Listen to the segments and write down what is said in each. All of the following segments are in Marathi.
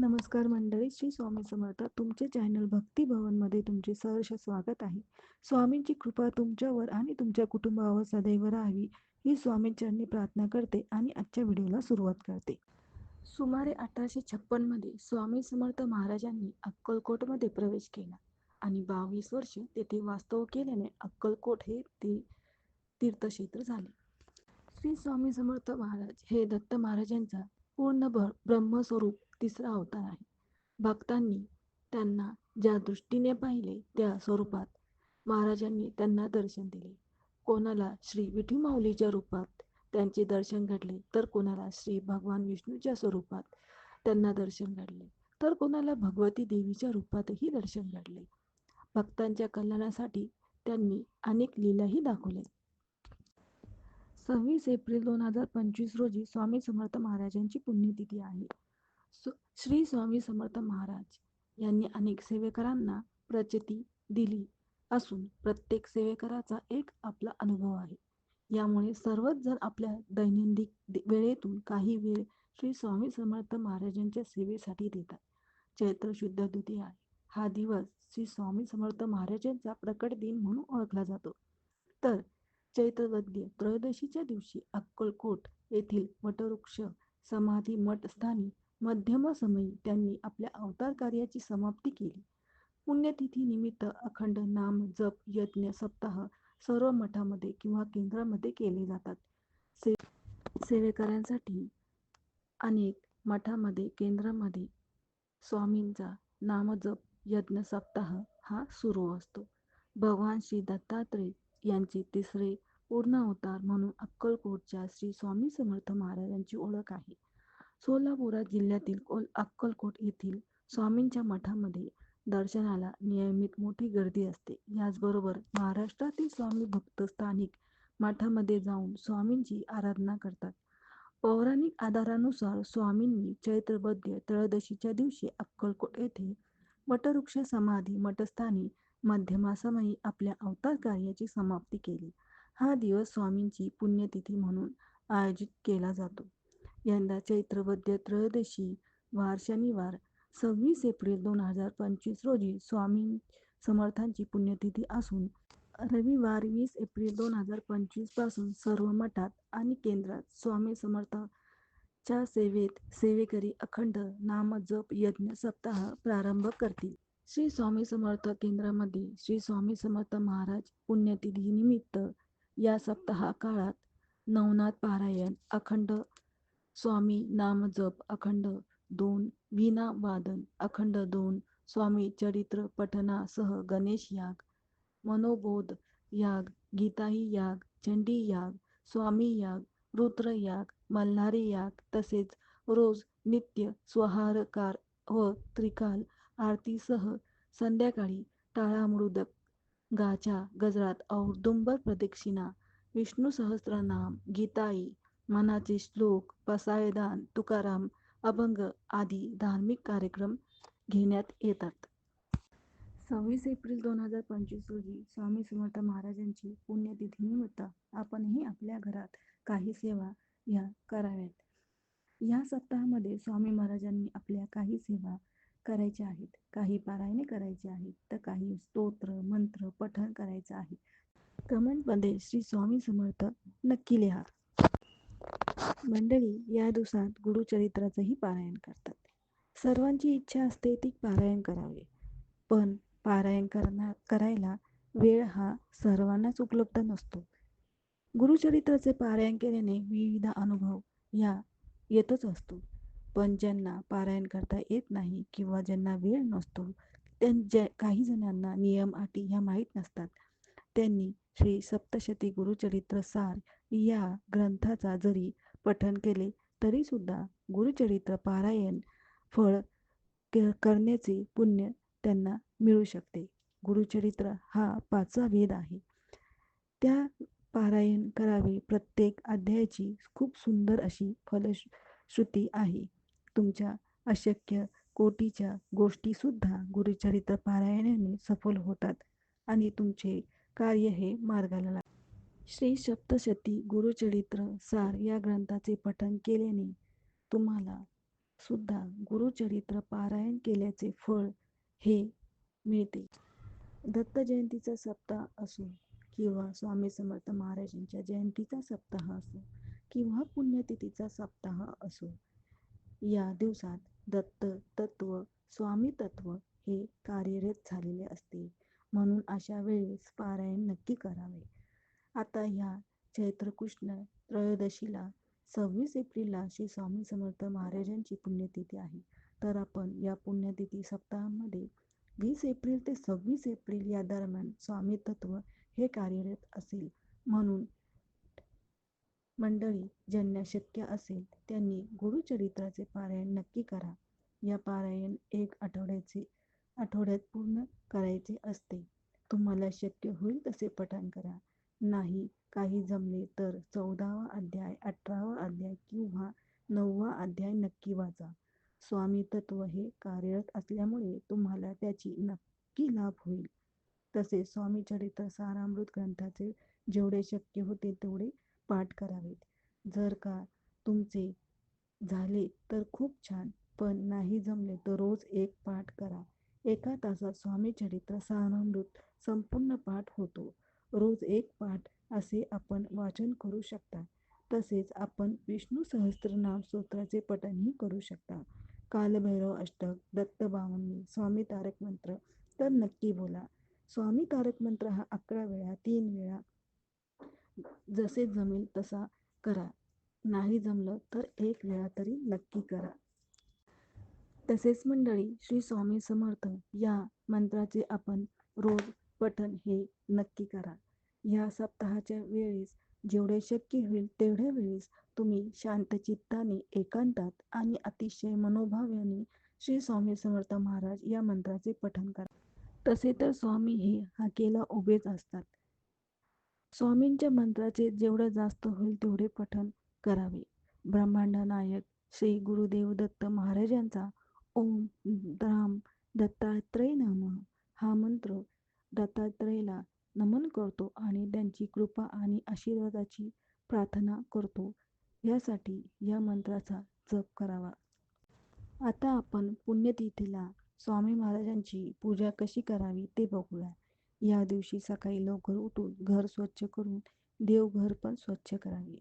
नमस्कार मंडळी श्री स्वामी समर्थ. तुमचे चॅनल भक्ती भवनमध्ये तुमचे सहर्ष स्वागत आहे. स्वामींची कृपा तुमच्यावर आणि तुमच्या कुटुंबावर सदैव राहावी ही स्वामींचरणी प्रार्थना करते आणि आजच्या व्हिडिओला सुरुवात करते. सुमारे अठराशे छप्पनमध्ये स्वामी समर्थ महाराजांनी अक्कलकोटमध्ये प्रवेश केला आणि बावीस वर्ष तेथे वास्तव केल्याने अक्कलकोट हे ते तीर्थक्षेत्र झाले. श्री स्वामी समर्थ महाराज हे दत्त महाराजांचा पूर्ण ब्रह्मस्वरूप तिसरा अवतार आहे. भक्तांनी त्यांना ज्या दृष्टीने पाहिले त्या स्वरूपात महाराजांनी त्यांना दर्शन दिले. कोणाला श्री विठू माऊलीच्या रूपात त्यांचे दर्शन घडले तर कोणाला श्री भगवान विष्णूच्या स्वरूपात त्यांना दर्शन घडले तर कोणाला भगवती देवीच्या रूपातही दर्शन घडले. भक्तांच्या कल्याणासाठी त्यांनी अनेक लीलाही दाखवल्या. सव्वीस एप्रिल दोन हजार पंचवीस रोजी स्वामी समर्थ महाराजांची पुण्यतिथी आहे. श्री स्वामी समर्थ महाराज यांनी अनेक सेवेकरांना प्रचिती दिली असून प्रत्येक सेवेकराचा एक आपला अनुभव आहे. यामुळे सर्वच जण आपल्या दैनंदिन वेळेतून काही वेळ श्री स्वामी समर्थ महाराजांच्या सेवेसाठी देतात. चैत्र शुद्ध द्वितीय आहे हा दिवस श्री स्वामी समर्थ महाराजांचा प्रकट दिन म्हणून ओळखला जातो. तर चैत्रवद्य त्रयोदशीच्या दिवशी अक्कलकोट येथील वटवृक्ष समाधी मठ मध्यमासमयी त्यांनी आपल्या अवतार कार्याची समाप्ती केली. पुण्यतिथी निमित्त अखंड नाम जप यज्ञ सप्ताह सर्व मठामध्ये किंवा केंद्रामध्ये केले जातात. से सेवेकऱ्यांसाठी अनेक मठामध्ये केंद्रामध्ये स्वामींचा नामजप यज्ञ सप्ताह हा सुरू असतो. भगवान श्री दत्तात्रय यांचे तिसरे पूर्ण अवतार म्हणून अक्कलकोटच्या श्री स्वामी समर्थ महाराजांची ओळख आहे. सोलापुरा जिल्ह्यातील कोल अक्कलकोट येथील स्वामींच्या मठामध्ये दर्शनाला नियमित मोठी गर्दी असते. याचबरोबर महाराष्ट्रातील स्वामी भक्त स्थानिक मठामध्ये जाऊन स्वामींची आराधना करतात. पौराणिक आधारानुसार स्वामींनी चैत्रबद्ध त्रयोदशीच्या दिवशी अक्कलकोट येथे वटवृक्ष समाधी मठस्थानी मध्यमासमयी आपल्या अवतार कार्याची समाप्ती केली. हा दिवस स्वामींची पुण्यतिथी म्हणून आयोजित केला जातो. यंदा चैत्रवद्य त्रयोदशी वार शनिवार सव्वीस एप्रिल दोन हजार पंचवीस रोजी स्वामी समर्थांची पुण्यतिथी असून रविवार वीस एप्रिल दोन हजार पंचवीसपासून सर्व मठात आणि केंद्रात स्वामी समर्थाच्या सेवेत सेवेकरी अखंड नामजप यज्ञ सप्ताह प्रारंभ करतील. श्री स्वामी समर्थ केंद्रामध्ये श्री स्वामी समर्थ महाराज पुण्यतिथी निमित्त या सप्ताह काळात नवनाथ पारायण अखंड स्वामी नामजप अखंड दोन वीणा वादन अखंड दोन स्वामी चरित्र पठनासह गणेश याग मनोबोध याग गीताही याग चंडी याग स्वामी याग रुद्र याग मल्हारी याग तसेच रोज नित्य स्वहारकार व त्रिकाल आरतीसह संध्याकाळी टाळामृदक गाच्या गजरात औदुंबर प्रदक्षिणा विष्णू सहस्रनाम गीताई मनाचे श्लोक पसायदान तुकाराम अभंग आदी धार्मिक कार्यक्रम घेण्यात येतात. सव्वीस एप्रिल दोन हजार पंचवीस रोजी स्वामी समर्थ महाराजांची पुण्यतिथीनिमित्त आपणही आपल्या घरात काही सेवा या कराव्यात. या सप्ताहामध्ये स्वामी महाराजांनी आपल्या काही सेवा करायच्या आहेत. काही पारायणे करायचे आहेत तर काही स्तोत्र मंत्र पठण करायचं आहे. कमेंटमध्ये श्री स्वामी समर्थ नक्की लिहा. मंडळी या दिवसात गुरुचरित्राचंही पारायण करतात. सर्वांची इच्छा असते ती पारायण करावे. पण पारायण करणार करायला वेळ हा सर्वांनाच उपलब्ध नसतो. गुरुचरित्राचे पारायण केल्याने विविध अनुभव या येतच असतो. पण ज्यांना पारायण करता येत नाही किंवा ज्यांना वेळ नसतो त्यांच्या काही जणांना नियम अटी ह्या माहीत नसतात. त्यांनी श्री सप्तशती गुरुचरित्र सार या ग्रंथाचा जरी पठण केले तरीसुद्धा गुरुचरित्र पारायण फळ करण्याचे पुण्य त्यांना मिळू शकते. गुरुचरित्र हा पाचवा वेद आहे. त्या पारायण करावे प्रत्येक अध्यायाची खूप सुंदर अशी फलश्रुती आहे. तुमच्या अशक्य कोटीच्या गोष्टीसुद्धा गुरुचरित्र पारायणाने सफल होतात आणि तुमचे कार्य हे मार्गाला लागते श्री सप्तशती गुरुचरित्र सार या ग्रंथाचे पठण केल्याने तुम्हाला सुद्धा गुरुचरित्र पारायण केल्याचे फळ हे मिळते. दत्त जयंतीचा सप्ताह असो किंवा स्वामी समर्थ महाराजांच्या जयंतीचा सप्ताह असो किंवा पुण्यतिथीचा सप्ताह असो या दिवसात दत्त तत्व स्वामी तत्व हे कार्यरत झालेले असते. म्हणून अशा वेळेस पारायण नक्की करावे. आता ह्या चैत्रकृष्ण त्रयोदशीला सव्वीस एप्रिलला श्री स्वामी समर्थ महाराजांची पुण्यतिथी आहे. तर आपण या पुण्यतिथी सप्ताहामध्ये वीस एप्रिल ते सव्वीस एप्रिल या दरम्यान स्वामी तत्व हे कार्यरत असेल. म्हणून मंडळी ज्यांना शक्य असेल त्यांनी गुरुचरित्राचे पारायण नक्की करा. या पारायण एक आठवड्याचे आठवड्यात पूर्ण करायचे असते. तुम्हाला शक्य होईल तसे पठण करा. नाही. काही जमले तर चौदावा अध्याय अठरावा अध्याय किंवा नववा अध्याय नक्की वाचा. स्वामी तत्व हे कार्यरत असल्यामुळे तुम्हाला त्याची नक्की लाभ होईल. तसेच स्वामी चरित्र सारामृत ग्रंथाचे जेवढे शक्य होते तेवढे पाठ करावेत. जर का तुमचे झाले तर खूप छान पण नाही जमले तर रोज एक पाठ करा. एका तासात स्वामी चरित्र सारामृत संपूर्ण पाठ होतो. रोज एक पाठ असे आपण वाचन करू शकता. तसेच आपण विष्णू सहस्त्रनाम स्तोत्राचे पठणही करू शकता. कालभैरव अष्टक दत्त स्वामी तारक मंत्र तर नक्की बोला. स्वामी तारक मंत्र हा अकरा वेळा तीन वेळा जसे जमेल तसा करा. नाही जमलं तर एक वेळा तरी नक्की करा. तसेच मंडळी श्री स्वामी समर्थ या मंत्राचे आपण रोज पठण हे सप्ताहाच्या वेळेस जेवढे शक्य होईल तेवढ्या वेळेस तुम्ही शांत चित्ताने एकांतात आणि अतिशय मनोभाव्याने श्री स्वामी समर्थ महाराज या मंत्राचे पठण करा. तसे तर स्वामी हे हाकेला उभेच असतात. स्वामींच्या मंत्राचे जेवढे जास्त होईल तेवढे पठण करावे. ब्रह्मांड नायक श्री गुरुदेव दत्त महाराजांचा ओम राम दत्तात्रय नम हा मंत्र दत्तात्रयला नमन करतो आणि त्यांची कृपा आणि आशीर्वादाची प्रार्थना करतो. यासाठी या मंत्राचा जप करावा. आता आपण पुण्यतिथीला स्वामी महाराजांची पूजा कशी करावी ते बघूया. या दिवशी सकाळी लवकर उठून घर स्वच्छ करून देवघर पण स्वच्छ करावे.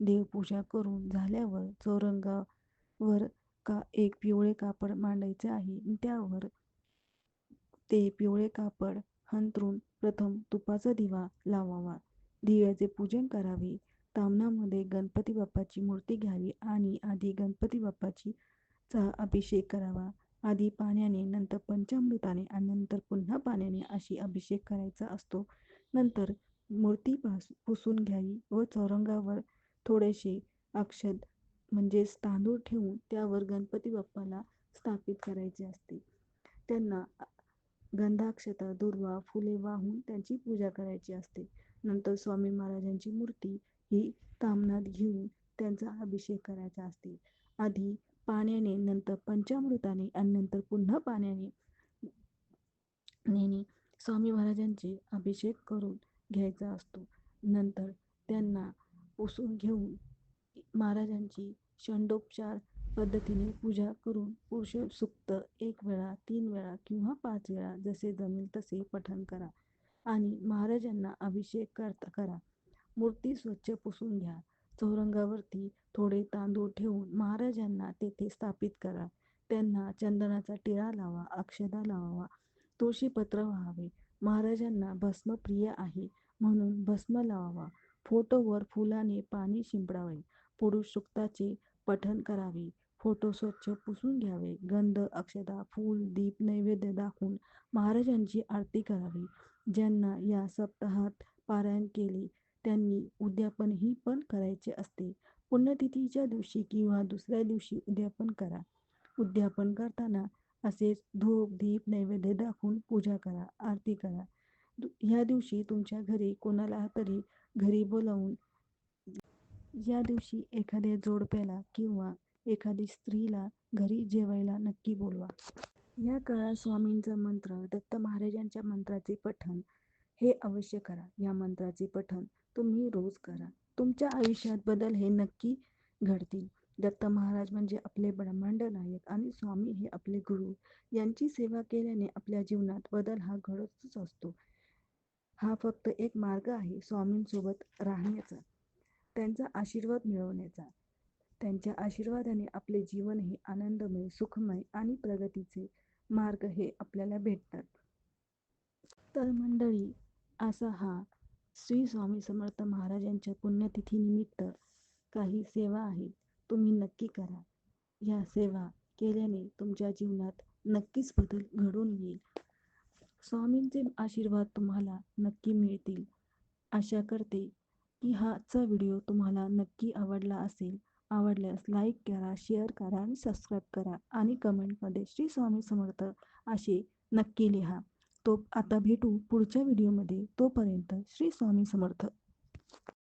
देवपूजा करून झाल्यावर चौरंगावर का एक पिवळे कापड मांडायचे आहे. त्यावर ते पिवळे कापड हंतरून प्रथम तुपाचा दिवा लावावा. दिव्याचे पूजन करावे. तामणामध्ये गणपती बाप्पाची मूर्ती घ्यावी आणि आधी गणपती बाप्पाची चा अभिषेक करावा. आधी पाण्याने नंतर पंचामृताने आणि नंतर पुन्हा पाण्याने अशी अभिषेक करायचा असतो. नंतर मूर्ती पास पुसून घ्यावी व चौरंगावर थोडेसे अक्षत म्हणजेच तांदूळ ठेवून त्यावर गणपती बाप्पाला स्थापित करायचे असते. त्यांना गंधाक्षता दुर्वा फुले वाहून त्यांची पूजा करायची असते. नंतर स्वामी महाराजांची मूर्ती ही तामनात घेऊन त्यांचा अभिषेक करायचा असते. आधी पाण्याने नंतर पंचामृताने आणि नंतर पुन्हा पाण्याने नेहमी स्वामी महाराजांचे अभिषेक करून घ्यायचा असतो. नंतर त्यांना पुसून घेऊन महाराजांची षंडोपचार पद्धतीने पूजा करून पुरुष सुक्त एक वेळा तीन वेळा किंवा पाच वेळा जसे जमेल तसे पठण करा आणि महाराजांना अभिषेक करता करा. मूर्ती स्वच्छ पुसून घ्या. चौरंगावरती थोडे तांदूळ ठेवून महाराजांना तेथे स्थापित करा. त्यांना चंदनाचा टिळा लावा अक्षदा लावावा तुळशीपत्र व्हावे. महाराजांना भस्म प्रिय आहे म्हणून भस्म लावावा. फोटोवर फुलाने पाणी शिंपडावे. पुरुष सुक्ताचे पठण करावे. फोटो स्वच्छ पुसून घ्यावे. गंध अक्षदा फूल दीप नैवेद्य दाखवून महाराजांची आरती करावी. ज्यांना या सप्ताहात पारायण केले त्यांनी उद्यापनही पण करायचे असते. पुण्यतिथीच्या दिवशी किंवा दुसऱ्या दिवशी उद्यापन करा. उद्यापन करताना असेच धूप दीप नैवेद्य दाखवून पूजा करा आरती करा. ह्या दिवशी तुमच्या घरी कोणाला तरी घरी बोलावून या दिवशी एखाद्या जोडप्याला किंवा एखादी स्त्रीला घरी जेवायला नक्की बोलवा. या काळात स्वामींचा मंत्र दत्त महाराजांच्या मंत्राचे पठण हे अवश्य करा. या मंत्राचे पठण तुम्ही रोज करा. तुमच्या आयुष्यात बदल हे नक्की घडतील. दत्त महाराज म्हणजे आपले ब्रह्मांड नायक आणि स्वामी हे आपले गुरु. यांची सेवा केल्याने आपल्या जीवनात बदल हा घडतच असतो. हा फक्त एक मार्ग आहे स्वामींसोबत राहण्याचा. त्यांचा आशीर्वाद मिळवण्याचा. त्यांच्या आशीर्वादाने आपले जीवन हे आनंदमय सुखमय आणि प्रगतीचे मार्ग हे आपल्याला भेटतात. तर मंडळी असा हा श्री स्वामी समर्थ महाराजांच्या पुण्यतिथीनिमित्त काही सेवा आहेत तुम्ही नक्की करा. या सेवा केल्याने तुमच्या जीवनात नक्कीच बदल घडून येईल. स्वामींचे आशीर्वाद तुम्हाला नक्की मिळतील. आशा करते की हाचा व्हिडिओ तुम्हाला नक्की आवडला असेल. आवडल्यास लाईक करा शेअर करा आणि सबस्क्राईब करा. आणि कमेंटमध्ये श्री स्वामी समर्थ असे नक्की लिहा. तो आता भेटू पुढच्या व्हिडिओमध्ये. तोपर्यंत श्री स्वामी समर्थ.